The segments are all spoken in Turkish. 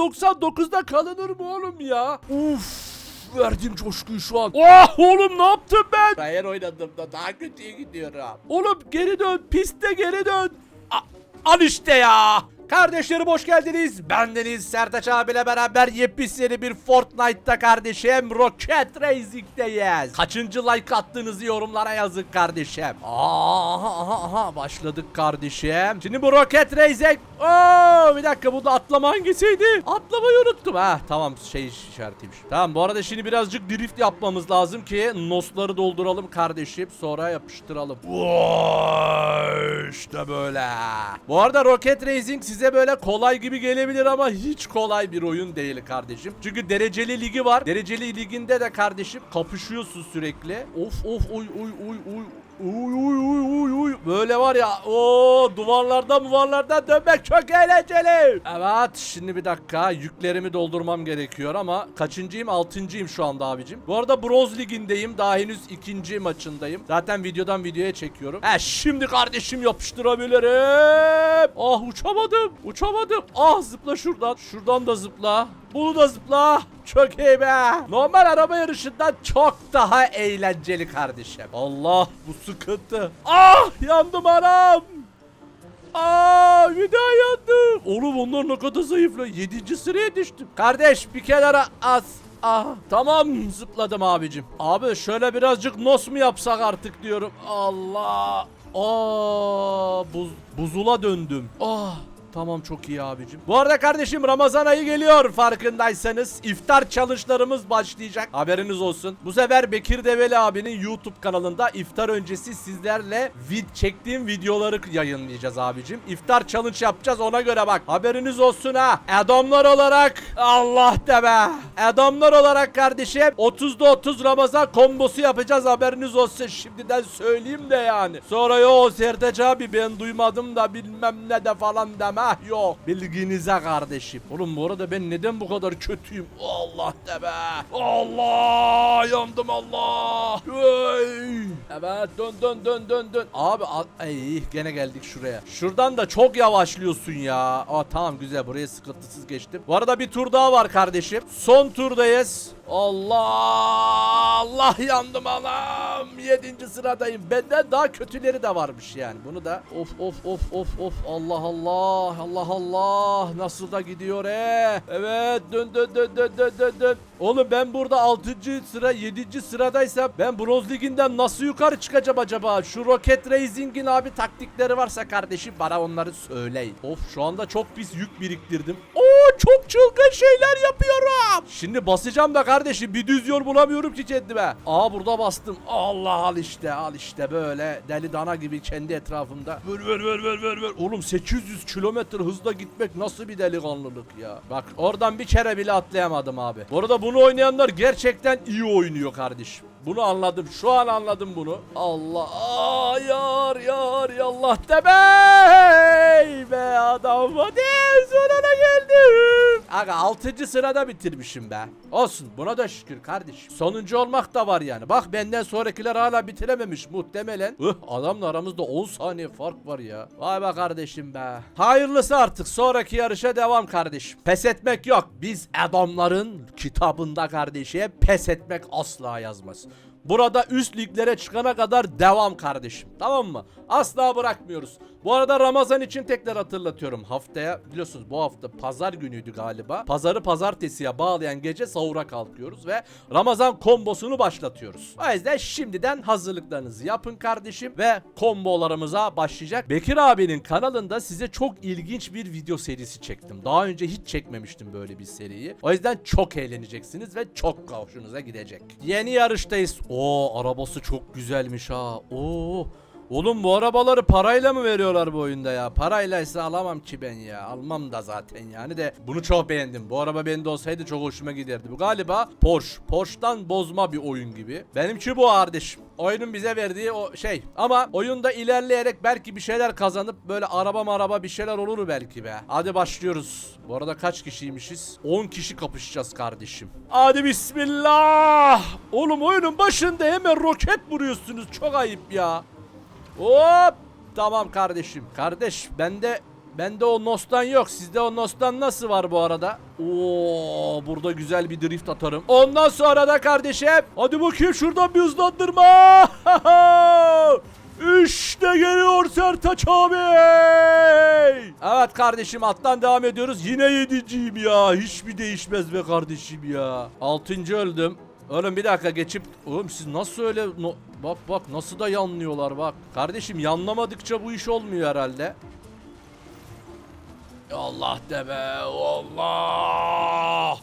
99'da kalınır mı oğlum ya? Uf. Verdiğim coşkuyu şu an. Oh oğlum ne yaptım ben? Hayır oynadığımda daha kötüye gidiyorum. Oğlum geri dön. Piste geri dön. A- al işte ya. Kardeşlerim hoş geldiniz. Bendeniz Sertaç abiyle beraber yepyeni bir Fortnite'ta kardeşim Rocket Racing'deyiz. Kaçıncı like attığınızı yorumlara yazın kardeşim. Aha aha aha başladık kardeşim. Şimdi bu Rocket Racing. Oo bir dakika bu da atlama hangisiydi? Atlamayı unuttum ha. Tamam şey işaretiymiş. Tamam bu arada şimdi birazcık drift yapmamız lazım ki nosları dolduralım kardeşim. Sonra yapıştıralım. Vay, işte böyle. Bu arada Rocket Racing size böyle kolay gibi gelebilir ama hiç kolay bir oyun değil kardeşim. Çünkü dereceli ligi var. Dereceli liginde de kardeşim kapışıyorsun sürekli. Of of oy oy oy oy. Uy uy uy uy uy. Böyle var ya o duvarlardan duvarlardan dönmek çok eğlenceli. Evet şimdi bir dakika yüklerimi doldurmam gerekiyor ama kaçıncıyım? Altıncıyım şu anda abicim. Bu arada bronz ligindeyim. Daha henüz ikinci maçındayım. Zaten videodan videoya çekiyorum. He şimdi kardeşim yapıştırabilirim. Ah uçamadım. Uçamadım. Ah zıpla şuradan. Şuradan da zıpla. Bunu da zıpla. Çok iyi be. Normal araba yarışından çok daha eğlenceli kardeşim. Allah bu sıkıntı. Ah yandım anam. Aa bir daha yandım. Oğlum onlar ne kadar zayıfla. Yedinci sıraya düştüm. Kardeş bir kenara az. Ah tamam zıpladım abicim. Abi şöyle birazcık nos mu yapsak artık diyorum. Allah. Aa buz, buzula döndüm. Ah Tamam çok iyi abicim. Bu arada kardeşim Ramazan ayı geliyor farkındaysanız. iftar challenge'larımız başlayacak. Haberiniz olsun. Bu sefer Bekir Develi abinin YouTube kanalında iftar öncesi sizlerle vid çektiğim videoları yayınlayacağız abicim. İftar challenge yapacağız ona göre bak. Haberiniz olsun ha. Adamlar olarak Allah de be. Adamlar olarak kardeşim 30'da 30 Ramazan kombosu yapacağız haberiniz olsun. Şimdiden söyleyeyim de yani. Sonra yo Sertaç abi ben duymadım da bilmem ne de falan deme. Yok. Bilginize kardeşim. Oğlum bu arada ben neden bu kadar kötüyüm? Allah de be. Allah yandım Allah. Hey. Evet dön dön dön dön dön. Abi a- ay gene geldik şuraya. Şuradan da çok yavaşlıyorsun ya. Aa tamam güzel buraya sıkıntısız geçtim. Bu arada bir tur daha var kardeşim. Son turdayız. Allah Allah yandım anam. Yedinci sıradayım. Benden daha kötüleri de varmış yani. Bunu da of of of of of Allah Allah Allah Allah nasıl da gidiyor he. Evet dön dön dön dön dön dön. Oğlum ben burada 6. sıra 7. sıradaysam ben bronz liginden nasıl yukarı çıkacağım acaba? Şu Rocket Racing'in abi taktikleri varsa kardeşim bana onları söyleyin. Of şu anda çok pis yük biriktirdim. Oo çok çılgın şeyler yapıyorum. Şimdi basacağım da kardeşim bir düz yol bulamıyorum ki kendime. Aa burada bastım. Allah al işte al işte böyle deli dana gibi kendi etrafımda. Ver ver ver ver ver ver. Oğlum 800 kilometre hızla gitmek nasıl bir delikanlılık ya. Bak oradan bir kere bile atlayamadım abi. Bu arada bunu oynayanlar gerçekten iyi oynuyor kardeşim. Bunu anladım. Şu an anladım bunu. Allah. Aa, yar yar yallah deme. Be adam hadi sonuna geldim. Aga 6. sırada bitirmişim be. Olsun buna da şükür kardeşim. Sonuncu olmak da var yani. Bak benden sonrakiler hala bitirememiş muhtemelen. Hıh adamla aramızda 10 saniye fark var ya. Vay be kardeşim be. Hayırlısı artık sonraki yarışa devam kardeşim. Pes etmek yok. Biz adamların kitabında kardeşim pes etmek asla yazmaz. Burada üst liglere çıkana kadar devam kardeşim. Tamam mı? Asla bırakmıyoruz. Bu arada Ramazan için tekrar hatırlatıyorum. Haftaya biliyorsunuz bu hafta pazar günüydü galiba. Pazarı pazartesiye bağlayan gece sahura kalkıyoruz ve Ramazan kombosunu başlatıyoruz. O yüzden şimdiden hazırlıklarınızı yapın kardeşim ve kombolarımıza başlayacak. Bekir abinin kanalında size çok ilginç bir video serisi çektim. Daha önce hiç çekmemiştim böyle bir seriyi. O yüzden çok eğleneceksiniz ve çok hoşunuza gidecek. Yeni yarıştayız. Oo arabası çok güzelmiş ha. Oo Oğlum bu arabaları parayla mı veriyorlar bu oyunda ya? Paraylaysa alamam ki ben ya. Almam da zaten yani de. Bunu çok beğendim. Bu araba bende olsaydı çok hoşuma giderdi. Bu galiba Porsche. Porsche'dan bozma bir oyun gibi. Benimki bu kardeşim. Oyunun bize verdiği o şey. Ama oyunda ilerleyerek belki bir şeyler kazanıp böyle araba maraba bir şeyler olur belki be. Hadi başlıyoruz. Bu arada kaç kişiymişiz? 10 kişi kapışacağız kardeşim. Hadi bismillah. Oğlum oyunun başında hemen roket vuruyorsunuz. Çok ayıp ya. Hop! Tamam kardeşim. Kardeş bende Bende o Nos'tan yok. Sizde o Nos'tan nasıl var bu arada? Oo, burada güzel bir drift atarım. Ondan sonra da kardeşim. Hadi bakayım şuradan bir hızlandırma. İşte geliyor Sertaç abi. Evet kardeşim alttan devam ediyoruz. Yine yedinciyim ya. Hiçbir değişmez be kardeşim ya. Altıncı öldüm. Oğlum bir dakika geçip... Oğlum siz nasıl öyle... no- Bak bak nasıl da yanlıyorlar bak. Kardeşim yanlamadıkça bu iş olmuyor herhalde. Allah de be Allah.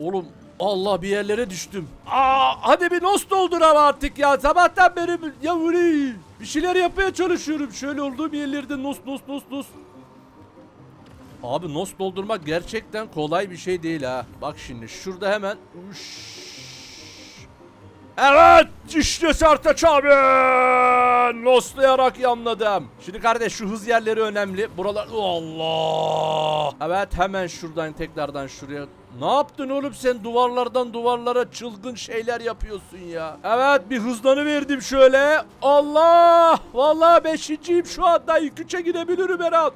Oğlum Allah bir yerlere düştüm. Aa, hadi bir nos doldur ama artık ya. Sabahtan beri ya bir şeyler yapmaya çalışıyorum. Şöyle olduğum yerlerde nos nos nos nos. Abi nos doldurmak gerçekten kolay bir şey değil ha. Bak şimdi şurada hemen Uş. Evet işte Sertaç abi. Noslayarak yanladım. Şimdi kardeş şu hız yerleri önemli. Buralar Allah. Evet hemen şuradan tekrardan şuraya. Ne yaptın oğlum sen duvarlardan duvarlara çılgın şeyler yapıyorsun ya. Evet bir hızlanı verdim şöyle. Allah. Vallahi beşinciyim şu anda. İlk üçe gidebilirim her an.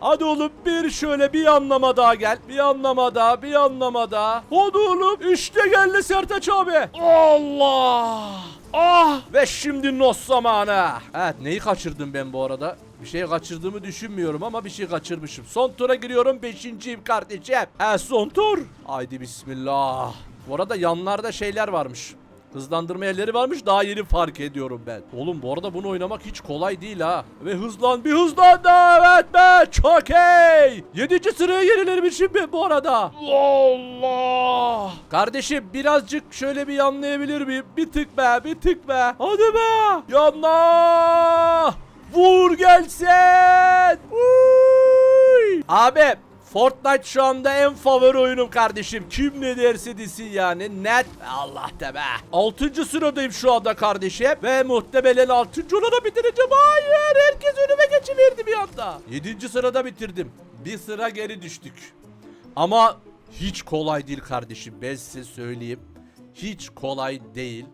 Hadi oğlum bir şöyle bir anlama daha gel. Bir anlama daha bir anlama daha. Hadi oğlum işte geldi Sertaç abi. Allah. Ah ve şimdi nos zamanı. Evet neyi kaçırdım ben bu arada? Bir şey kaçırdığımı düşünmüyorum ama bir şey kaçırmışım. Son tura giriyorum. Beşinciyim kardeşim. E son tur. Haydi bismillah. Bu arada yanlarda şeyler varmış. Hızlandırma yerleri varmış daha yeni fark ediyorum ben. Oğlum bu arada bunu oynamak hiç kolay değil ha. Ve hızlan bir hızlan da evet be çok iyi. Yedinci sıraya yenilermişim ben bu arada. Allah. Kardeşim birazcık şöyle bir yanlayabilir miyim? Bir tık be bir tık be. Hadi be. Yanla. Vur gelsin. Uy. Abi Fortnite şu anda en favori oyunum kardeşim. Kim ne derse desin yani. Net. Allah de be. 6. sıradayım şu anda kardeşim. Ve muhtemelen 6. olana bitireceğim. Hayır. Herkes önüme geçiverdi bir anda. 7. sırada bitirdim. Bir sıra geri düştük. Ama hiç kolay değil kardeşim. Ben size söyleyeyim. Hiç kolay değil.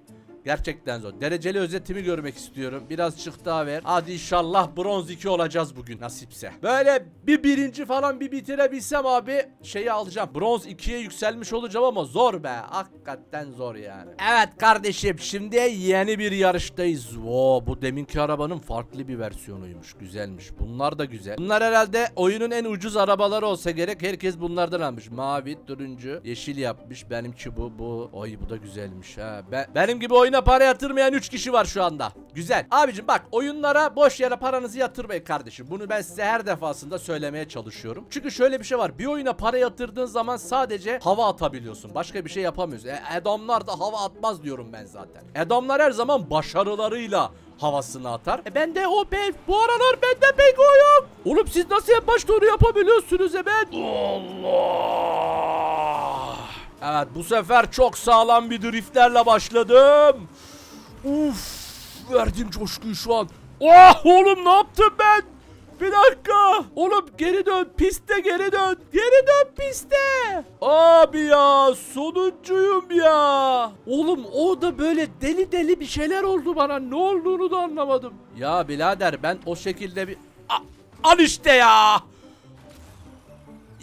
Gerçekten zor. Dereceli özetimi görmek istiyorum. Birazcık daha ver. Hadi inşallah bronz 2 olacağız bugün nasipse. Böyle bir birinci falan bir bitirebilsem abi şeyi alacağım. Bronz 2'ye yükselmiş olacağım ama zor be. Hakikaten zor yani. Evet kardeşim şimdi yeni bir yarıştayız. Oo, bu deminki arabanın farklı bir versiyonuymuş. Güzelmiş. Bunlar da güzel. Bunlar herhalde oyunun en ucuz arabaları olsa gerek. Herkes bunlardan almış. Mavi, turuncu, yeşil yapmış. Benimki bu, bu. Oy bu da güzelmiş ha. Ben, benim gibi oyuna para yatırmayan 3 kişi var şu anda. Güzel. Abicim bak oyunlara boş yere paranızı yatırmayın kardeşim. Bunu ben size her defasında söylemeye çalışıyorum. Çünkü şöyle bir şey var. Bir oyuna para yatırdığın zaman sadece hava atabiliyorsun. Başka bir şey yapamıyorsun. E, adamlar da hava atmaz diyorum ben zaten. Adamlar her zaman başarılarıyla havasını atar. E ben de o be bu aralar bende pek o yok. Oğlum siz nasıl en başta onu yapabiliyorsunuz hemen? Allah. Evet bu sefer çok sağlam bir driftlerle başladım. Uf verdim coşkuyu şu an. Oh oğlum ne yaptım ben? Bir dakika. Oğlum geri dön. Piste geri dön. Geri dön piste. Abi ya sonuncuyum ya. Oğlum o da böyle deli deli bir şeyler oldu bana. Ne olduğunu da anlamadım. Ya birader ben o şekilde bir... A- al işte ya.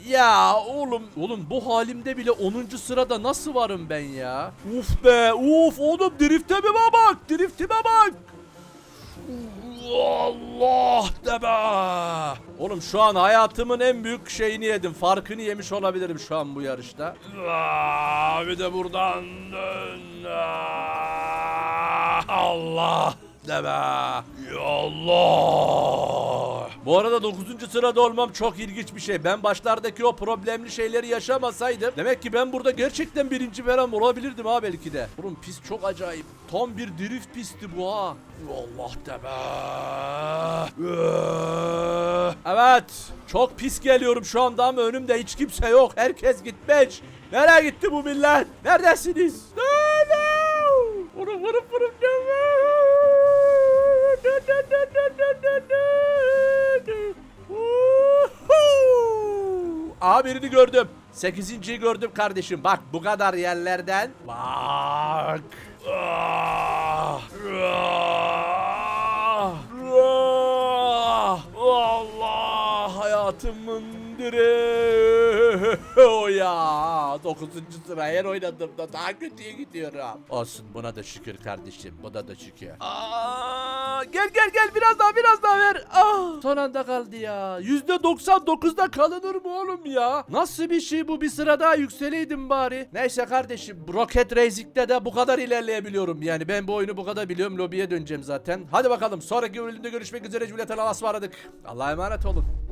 Ya oğlum oğlum bu halimde bile 10. sırada nasıl varım ben ya? Uf be uf oğlum driftime bak driftime bak. Allah de be. Oğlum şu an hayatımın en büyük şeyini yedim. Farkını yemiş olabilirim şu an bu yarışta. Bir de buradan dön. Allah de be. Ya Allah. Bu arada 9. sırada olmam çok ilginç bir şey. Ben başlardaki o problemli şeyleri yaşamasaydım demek ki ben burada gerçekten birinci falan olabilirdim ha belki de. Oğlum pist çok acayip. Tam bir drift pisti bu ha. Allah de be. Evet. Çok pis geliyorum şu anda ama önümde hiç kimse yok. Herkes gitmiş. Nereye gitti bu millet? Neredesiniz? Nerede? Vurup vurup vurup Aa birini gördüm. Sekizinciyi gördüm kardeşim. Bak bu kadar yerlerden. Bak. Ah. Ah. Ah. Allah. hayatımın direği. O ya. 9. Sıra her oynadığımda daha kötüye gidiyorum. Olsun buna da şükür kardeşim. Buna da şükür. Aa, gel gel gel biraz daha biraz daha ver. Ah, son anda kaldı ya. %99'da kalınır mı oğlum ya? Nasıl bir şey bu? Bir sıra daha yükseleydim bari. Neyse kardeşim Rocket Racing'de de bu kadar ilerleyebiliyorum. Yani ben bu oyunu bu kadar biliyorum. Lobiye döneceğim zaten. Hadi bakalım sonraki bölümde görüşmek üzere. Cümleten Allah'a ısmarladık. Allah'a emanet olun.